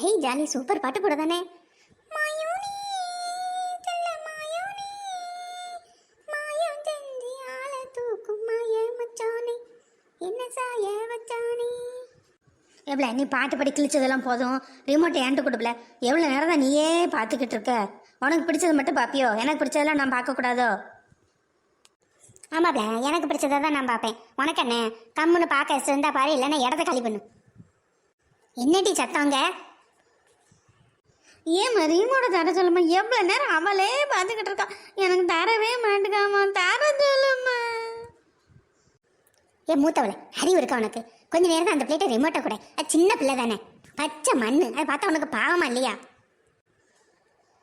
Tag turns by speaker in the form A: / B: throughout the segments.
A: ஹே jolly super பாட்டு கூட தானே
B: எவ்வளோ நீ பாட்டு படி கிழிச்சதெல்லாம் போதும் ரிமோட்டை ஏன்ட்டு கொடுப்பில எவ்வளோ நேரம் தான் நீயே பார்த்துக்கிட்டு இருக்க உனக்கு பிடிச்சது மட்டும் பார்ப்பியோ எனக்கு பிடிச்சதெல்லாம் நான் பார்க்கக்கூடாதோ
A: ஆமாப்ல எனக்கு பிடிச்சதை தான் நான் பார்ப்பேன் உனக்கு என்ன கம்முன்னு பார்க்க இருந்தால் பாரு இல்லைன்னா இடத்த களி பண்ணு என்னடி சத்தவங்க ஏன் ரீமோட தர சொல்லுமா எவ்வளோ நேரம் அவளே பார்த்துக்கிட்டு இருக்கா எனக்கு தரவே மாட்டுக்காமா தர சொல்லுமா ஏ மூத்தவளே அறிவு இருக்கா உனக்கு கொஞ்ச நேரம் அந்த பிளேட்டை ரிமோட்டை கூட அது சின்ன பிள்ளை தானே பச்சை மண் அதை பார்த்தா உனக்கு பாவமா இல்லையா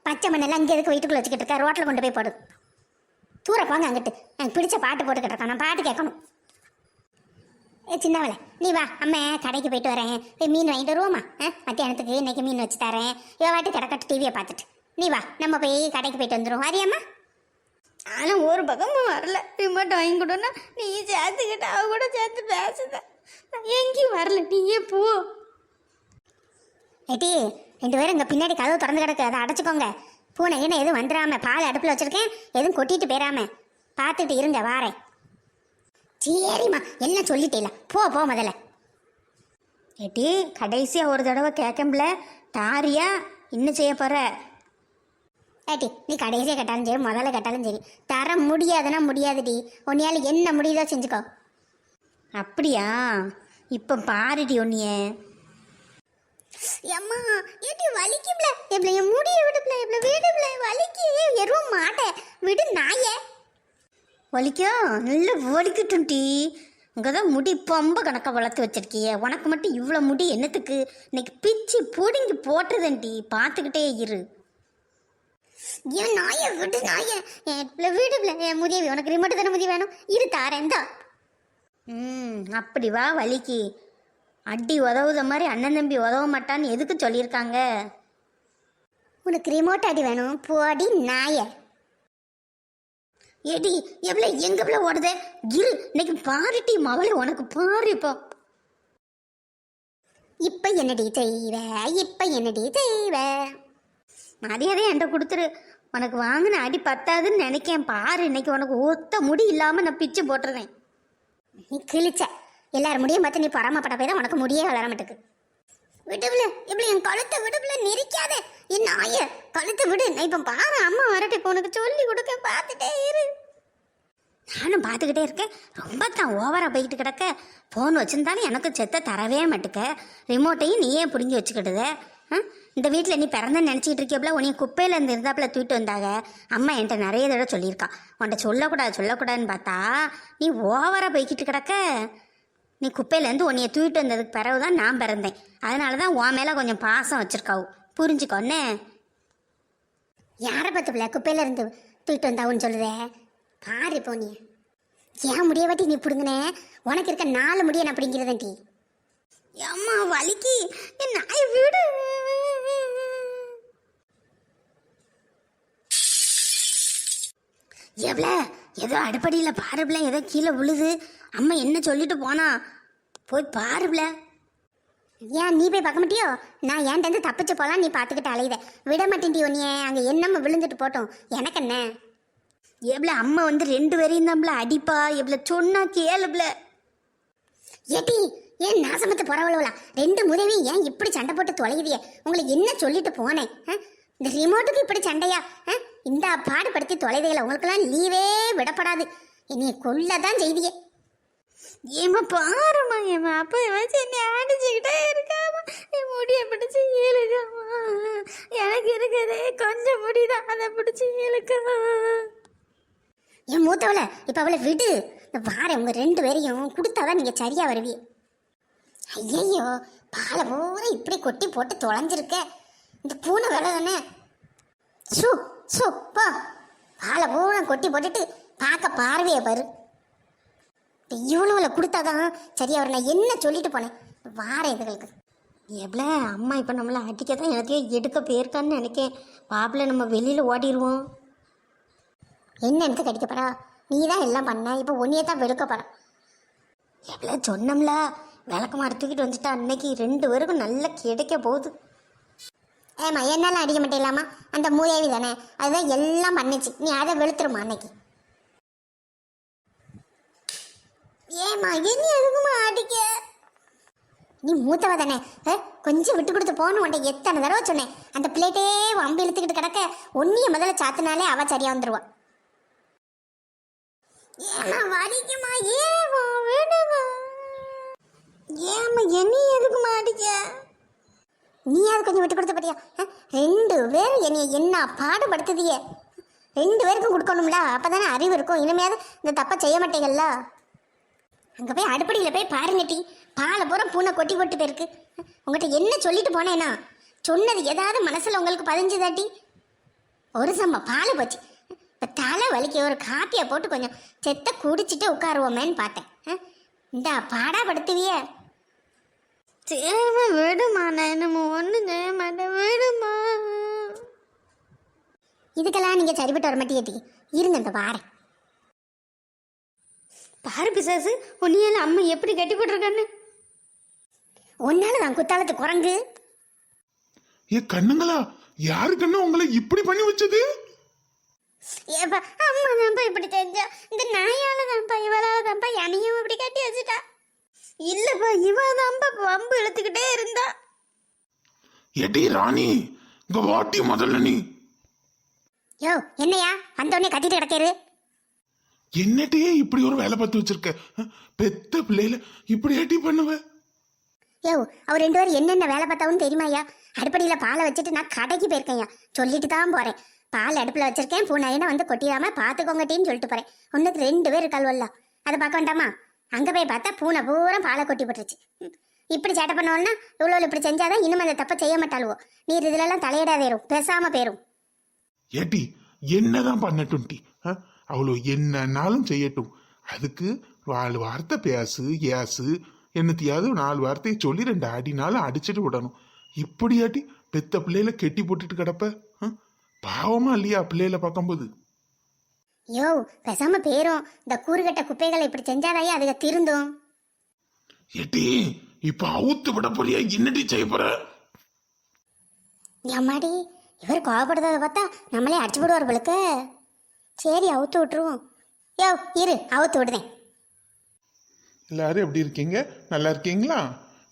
A: பச்சை மண்ணெல்லாம் இங்கே எதுக்கு வீட்டுக்குள்ளே வச்சுக்கிட்டு இருக்கா ரோட்டில் கொண்டு போய் போடு தூர போங்க அங்கிட்டு எனக்கு பிடிச்ச பாட்டு போட்டுக்கிட்டு இருக்கா நான் பாட்டு கேட்கணும் ஏ சின்னவளே நீ வா அம்மா கடைக்கு போயிட்டு வரேன் போய் மீன் வாங்கிட்டு வருவோமா ஆ மத்தியானத்துக்கு இன்னைக்கு மீன் வச்சு தரேன் இவ வாட்டி கிடக்கட்டு டிவியை பார்த்துட்டு நீ வா நம்ம போய் கடைக்கு போயிட்டு வந்துடுவோம் வாரியாம்மா ஆனால் ஒரு பக்கமும் வரல ரிமோட் வாங்கி கொடுன்னா நீ சேர்த்துக்கிட்ட அவ கூட சேர்த்து பேசுத எங்கேயும் வரல நீயே போ ஏட்டி ரெண்டு பேரும் இங்கே பின்னாடி கதவு திறந்து கிடக்கு அதை அடைச்சிக்கோங்க பூனை என்ன எதுவும் வந்துடாம பால் அடுப்பில் வச்சுருக்கேன் எதுவும் கொட்டிட்டு போயிடாம பார்த்துட்டு இருங்க வாரேன் சரிம்மா என்ன சொல்லிட்டேல போ போ முதல்ல
B: ஏட்டி கடைசியாக ஒரு தடவை கேட்கம்பில் தாரியா இன்னும் செய்ய போகிற
A: ஏட்டி நீ கடைசியாக கேட்டாலும் சரி முதல்ல கேட்டாலும் சரி தர முடியாதுன்னா முடியாதுடி உன்னையால் என்ன முடியுதோ செஞ்சுக்கோ
B: அப்படியா இப்போ பாருடி ஒன்னியே
A: அம்மா ஏட்டி வலிக்கும்ல எப்படி என் முடிய விடுப்ல எப்படி வீடுப்ல வலிக்கு எருவும் மாட்டேன் விடு நாயே
B: வலிக்கும் நல்லா வலிக்கட்டும் டீ இங்கே தான் முடி பம்ப கணக்காக வளர்த்து வச்சிருக்கிய உனக்கு மட்டும் இவ்வளோ முடி என்னத்துக்கு இன்னைக்கு பிச்சு பிடுங்கி போட்டுதண்டி பார்த்துக்கிட்டே இரு
A: ஏன் நாய விடு நாய வீடு முதியவி உனக்கு ரிமோட்டு தானே முதிய வேணும் இரு தாரேந்தா
B: ம் அப்படி வா வலிக்கு அடி உதவுத மாதிரி அண்ணன் தம்பி உதவ மாட்டான்னு எதுக்கு சொல்லியிருக்காங்க
A: உனக்கு ரிமோட் அடி வேணும் போடி நாயை
B: ஏடி எவ்வளோ எங்க பிள்ளை ஓடுதே இரு இன்னைக்கு பாரிட்டி மவளே உனக்கு பாரிப்போம்
A: இப்போ இப்ப என்னடி செய்வ இப்ப என்னடி செய்வ
B: மரியாதை என்கிட்ட கொடுத்துரு உனக்கு வாங்கின அடி பத்தாதுன்னு நினைக்கேன் பாரு இன்னைக்கு உனக்கு ஒத்த முடி இல்லாமல் நான் பிச்சு போட்டுருவேன்
A: நீ கிழிச்ச எல்லார் முடியும் பார்த்து நீ பொறாமப்பட்ட போய் தான் உனக்கு முடியே வளர மாட்டேக்கு விடுவில இப்படி என் கழுத்தை விடுவில நெரிக்காத என் நாய கழுத்தை விடு நான் இப்போ பாரு அம்மா வரட்டு இப்போ உனக்கு சொல்லி கொடுக்க பார்த்துட்டே இரு
B: நானும் பார்த்துக்கிட்டே இருக்கேன் ரொம்ப தான் ஓவராக போய்கிட்டு கிடக்க ஃபோன் வச்சுருந்தாலும் எனக்கு செத்த தரவே மாட்டுக்க ரிமோட்டையும் நீயே பிடுங்கி வச்சுக்கிட்டுத இந்த வீட்டில் நீ பிறந்த நினச்சிக்கிட்டு இருக்கியப்பல உனியை குப்பையில் இருந்து இருந்தாப்புல தூக்கிட்டு வந்தாங்க அம்மா என்கிட்ட நிறைய தடவை சொல்லியிருக்கான் உன்கிட்ட சொல்லக்கூடாது சொல்லக்கூடாதுன்னு பார்த்தா நீ ஓவராக போய்கிட்டு கிடக்க நீ குப்பையிலேருந்து உன்னைய தூக்கிட்டு வந்ததுக்கு பிறகு தான் நான் பிறந்தேன் அதனால தான் உன் மேலே கொஞ்சம் பாசம் வச்சுருக்காவு புரிஞ்சுக்கோன்னே
A: யாரை பத்து பிள்ளை குப்பையிலேருந்து தூக்கிட்டு வந்தாவுன்னு சொல்லுதே பாரு இப்போ நீ ஏன் முடிய வாட்டி நீ பிடுங்கினே உனக்கு இருக்க நாலு முடிய நான் பிடிங்கிறதன் வலிக்கு என் நாய் வீடு
B: எவ்வளோ ஏதோ அடுப்படியில் பாருப்ல ஏதோ கீழே விழுது அம்மா என்ன சொல்லிட்டு போனா போய் பாருப்ல
A: ஏன் நீ போய் பார்க்க மாட்டியோ நான் ஏன்ட்டு வந்து தப்பிச்சு போகலாம் நீ பார்த்துக்கிட்டு அலையுத விட மாட்டேன்டி ஒன்னியே அங்கே என்னம்மா விழுந்துட்டு போட்டோம் எனக்கு என்ன
B: எவ்வளோ அம்மா வந்து ரெண்டு வரையும் தான் அடிப்பா எவ்வளோ சொன்னா கேளுப்ல
A: ஏட்டி ஏன் நாசமத்து புறவளவுல ரெண்டு முதவியும் ஏன் இப்படி சண்டை போட்டு தொலைகிறிய உங்களுக்கு என்ன சொல்லிட்டு போனேன் இந்த ரிமோட்டுக்கு இப்படி சண்டையா ஆ இந்த பாடுபடுத்தி தொலைதையில் உங்களுக்கெல்லாம் லீவே விடப்படாது என்னைய கொல்ல தான் செய்தியே ஏமா பாருமா ஏமா அப்போ வச்சு என்னை அடிச்சுக்கிட்டே இருக்காமா என் முடியை பிடிச்சி இழுக்காமா எனக்கு இருக்கிறதே கொஞ்சம் முடிதான் அதை பிடிச்சி இழுக்கா என் மூத்தவளை இப்போ அவளை விடு வார உங்கள் ரெண்டு பேரையும் கொடுத்தாதான் நீங்கள் சரியாக வருவீ ஐயையோ பாலை பூரா இப்படி கொட்டி போட்டு தொலைஞ்சிருக்க இந்த பூனை வேலை தானே சூ சொப்பா பாலை பூரா கொட்டி போட்டுட்டு பார்க்க பார்வையை பாரு இவ்வளவுல கொடுத்தாதான் சரி அவர் நான் என்ன சொல்லிட்டு போனேன் வார இதுகளுக்கு
B: எவ்வளோ அம்மா இப்போ நம்மளை அடிக்க தான் எனக்கே எடுக்க போயிருக்கான்னு நினைக்கேன் பாப்பில் நம்ம வெளியில் ஓடிடுவோம்
A: என்ன எனக்கு கடிக்கப்படா நீ தான் எல்லாம் பண்ண இப்போ ஒன்றையே தான் வெளுக்கப்படா
B: எவ்வளோ சொன்னோம்ல விளக்கமாக தூக்கிட்டு வந்துட்டா அன்னைக்கு ரெண்டு பேருக்கும் நல்லா கிடைக்க போகுது
A: ஏமா என்னெல்லாம் அடிக்க மட்டும் அந்த மூதேவி தானே அதுதான் எல்லாம் பண்ணிச்சு நீ அதை வெளுத்துருமா அன்னைக்கு ஏமா இனி எதுக்குமா அடிக்க நீ மூத்தவ தானே கொஞ்சம் விட்டு கொடுத்து போகணும் உண்டை எத்தனை தடவை சொன்னேன் அந்த பிளேட்டே வம்பு இழுத்துக்கிட்டு கிடக்க ஒன்றிய முதல்ல சாத்தினாலே அவள் சரியாக வந்துடுவான் ஏமா வலிக்குமா ஏவா விடுவா ஏமா என்னைய நீயாவது கொஞ்சம் விட்டு கொடுத்து பார்த்தியா ரெண்டு பேர் என்னை என்ன பாடுபடுத்துதியே ரெண்டு பேருக்கும் கொடுக்கணும்ல அப்போ தானே அறிவு இருக்கும் இனிமையாவது இந்த தப்பை செய்ய மாட்டீங்கல்ல அங்கே போய் அடுப்படியில் போய் பாருங்க டீ பாலை பூரா பூனை கொட்டி கொட்டு போயிருக்கு உங்கள்கிட்ட என்ன சொல்லிட்டு போனேன்னா சொன்னது ஏதாவது மனசில் உங்களுக்கு பதிஞ்சுதா ஒரு சம்மா பால் போச்சு இப்போ தலை வலிக்க ஒரு காப்பியை போட்டு கொஞ்சம் செத்த குடிச்சிட்டு உட்காருவோமேன்னு பார்த்தேன் இந்த பாடாப்படுத்துவியே சரிம்மா விடுமா நான் என்னமோ ஒன்றும் விடுமா இதுக்கெல்லாம் நீங்கள் சரிபட்டு வர மாட்டேட்டி இருங்க இந்த பாரு பாரு பிசாசு உன்னையால அம்மா எப்படி கட்டி போட்டிருக்கான்னு உன்னால தான் குத்தாலத்து குரங்கு
C: ஏ கண்ணுங்களா யாரு கண்ணு உங்களை இப்படி பண்ணி வச்சது
A: ஏப்பா அம்மா தான்ப்பா இப்படி தெரிஞ்சா இந்த நாயால தான்ப்பா இவளால தான்ப்பா என்னையும் இப்படி கட்டி வச்சுட்டா இல்லப்பா இவன் நம்ப வம்பு இழுத்துக்கிட்டே இருந்தா
C: எடி ராணி இங்க வாட்டி முதல்ல நீ
A: யோ என்னையா வந்தோடனே கட்டிட்டு கிடக்கேரு
C: என்னட்டே இப்படி ஒரு வேலை பார்த்து வச்சிருக்க பெத்த பிள்ளையில இப்படி ஏட்டி பண்ணுவ
A: யோ அவர் ரெண்டு பேரும் என்னென்ன வேலை பார்த்தாவும் தெரியுமாயா அடுப்படியில் பாலை வச்சுட்டு நான் கடைக்கு போயிருக்கேன்யா சொல்லிட்டு தான் போகிறேன் பால் அடுப்பில் வச்சிருக்கேன் பூனையினா வந்து கொட்டிடாம பார்த்துக்கோங்க டீன்னு சொல்லிட்டு போகிறேன் ஒன்றுக்கு ரெண்டு பேர் இருக்காள் அதை பார்க்க வேண்டாமா அங்கே போய் பார்த்தா பூனை பூரா பாலை கொட்டி போட்டுருச்சு இப்படி சேட்டை பண்ணோன்னா இவ்வளோ இப்படி செஞ்சாதான் இன்னும் அந்த தப்பை செய்ய மாட்டாளுவோ எல்லாம் இதுலலாம் தலையிடாதேரும் பேசாம பேரும்
C: ஏட்டி என்னதான் பண்ணட்டும் டி அவ்வளோ என்னன்னாலும் செய்யட்டும் அதுக்கு நாலு வார்த்தை பேசு ஏசு என்னத்தையாவது நாலு வார்த்தையை சொல்லி ரெண்டு அடினாலும் அடிச்சுட்டு விடணும் இப்படியாட்டி பெத்த பிள்ளையில கெட்டி போட்டுட்டு கிடப்ப பாவமா இல்லையா பிள்ளையில பார்க்கும்போது
A: யோ பேசாம பேரும் இந்த கூறுகட்ட குப்பைகளை இப்படி செஞ்சாதாய் அதுக திருந்தும்
C: எட்டி இப்ப அவுத்து விட போறியா என்னடி செய்ய போற
A: எம்மாடி இவர் கோவப்படுறத பார்த்தா நம்மளே அடிச்சு விடுவார் போலுக்கு சரி அவுத்து விட்டுருவோம் யோ இரு அவுத்து விடுதேன்
C: எல்லாரும் எப்படி இருக்கீங்க நல்லா இருக்கீங்களா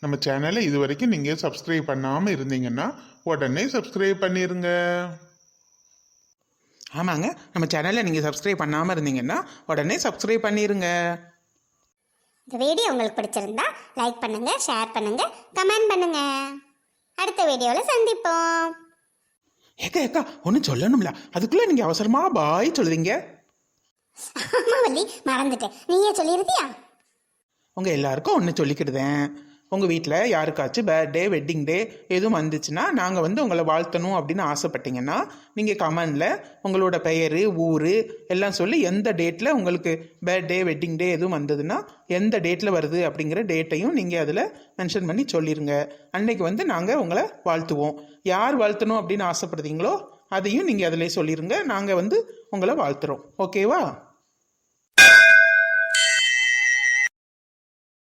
C: நம்ம சேனலை இது வரைக்கும் நீங்கள் சப்ஸ்கிரைப் பண்ணாமல் இருந்தீங்கன்னா உடனே சப்ஸ்கிரைப் பண்ணிடுங்க ஆமாங்க நம்ம சேனலை நீங்கள் சப்ஸ்கிரைப் பண்ணாமல் இருந்தீங்கன்னா உடனே சப்ஸ்கிரைப் பண்ணிடுங்க
A: இந்த வீடியோ உங்களுக்கு பிடிச்சிருந்தா லைக் பண்ணுங்க ஷேர் பண்ணுங்க கமெண்ட் பண்ணுங்க அடுத்த வீடியோவில் சந்திப்போம்
C: ஏக்கா ஏக்கா ஒன்றும் சொல்லணும்ல அதுக்குள்ளே நீங்கள் அவசரமாக பாய் சொல்லுவீங்க
A: மறந்துட்டேன் நீயே சொல்லியிருந்தியா
C: உங்கள் எல்லாருக்கும் ஒன்று சொல்லிக்கிடுதேன் உங்கள் வீட்டில் யாருக்காச்சும் பர்த்டே வெட்டிங் டே எதுவும் வந்துச்சுன்னா நாங்கள் வந்து உங்களை வாழ்த்தணும் அப்படின்னு ஆசைப்பட்டீங்கன்னா நீங்கள் கமெண்டில் உங்களோட பெயர் ஊர் எல்லாம் சொல்லி எந்த டேட்டில் உங்களுக்கு பர்த்டே வெட்டிங் டே எதுவும் வந்ததுன்னா எந்த டேட்டில் வருது அப்படிங்கிற டேட்டையும் நீங்கள் அதில் மென்ஷன் பண்ணி சொல்லிடுங்க அன்னைக்கு வந்து நாங்கள் உங்களை வாழ்த்துவோம் யார் வாழ்த்தணும் அப்படின்னு ஆசைப்படுறீங்களோ அதையும் நீங்கள் அதில் சொல்லிடுங்க நாங்கள் வந்து உங்களை வாழ்த்துறோம் ஓகேவா